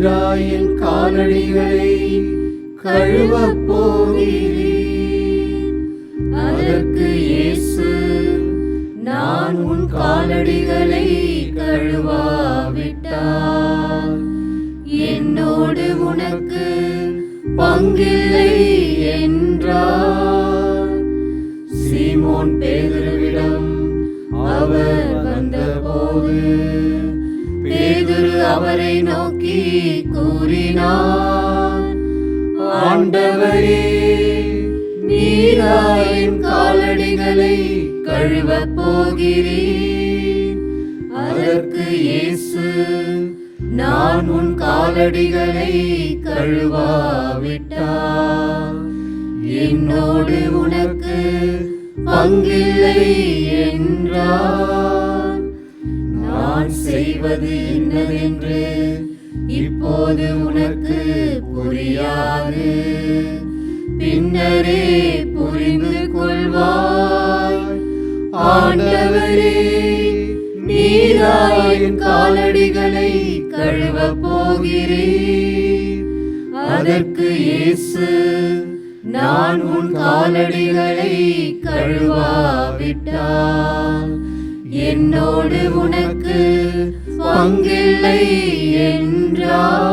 நீராயின் காலடிகளை கழுவ போகிறீ அதற்கு இயேசு நான் உன் காலடிகளை கழுவாவிட்டார் என்னோடு உனக்கு பங்கில்லை என்றார். சீமோன் பேதுருவிடம் அவர் வந்தபோது பேதுரு அவரை நோ நோக்கி கூறினார். ஆண்டவரே நீராயின் காலடிகளை கழுவ போகிறேன் அதற்கு இயேசு நான் உன் காலடிகளை கழுவாவிட்டால் என்னோடு உனக்கு பங்கில்லை என்றார். நான் செய்வது இன்னதென்று இப்போது உனக்கு புரியாது. பின்னரே புரிந்து கொள்வாய். ஆண்டவரே நீராயின் காலடிகளை கழுவ போகிறீர். அதற்கு இயேசு நான் உன் காலடிகளை கழுவாவிட்டால் என்னோடு உனக்கு பங்கில்லை என்றார்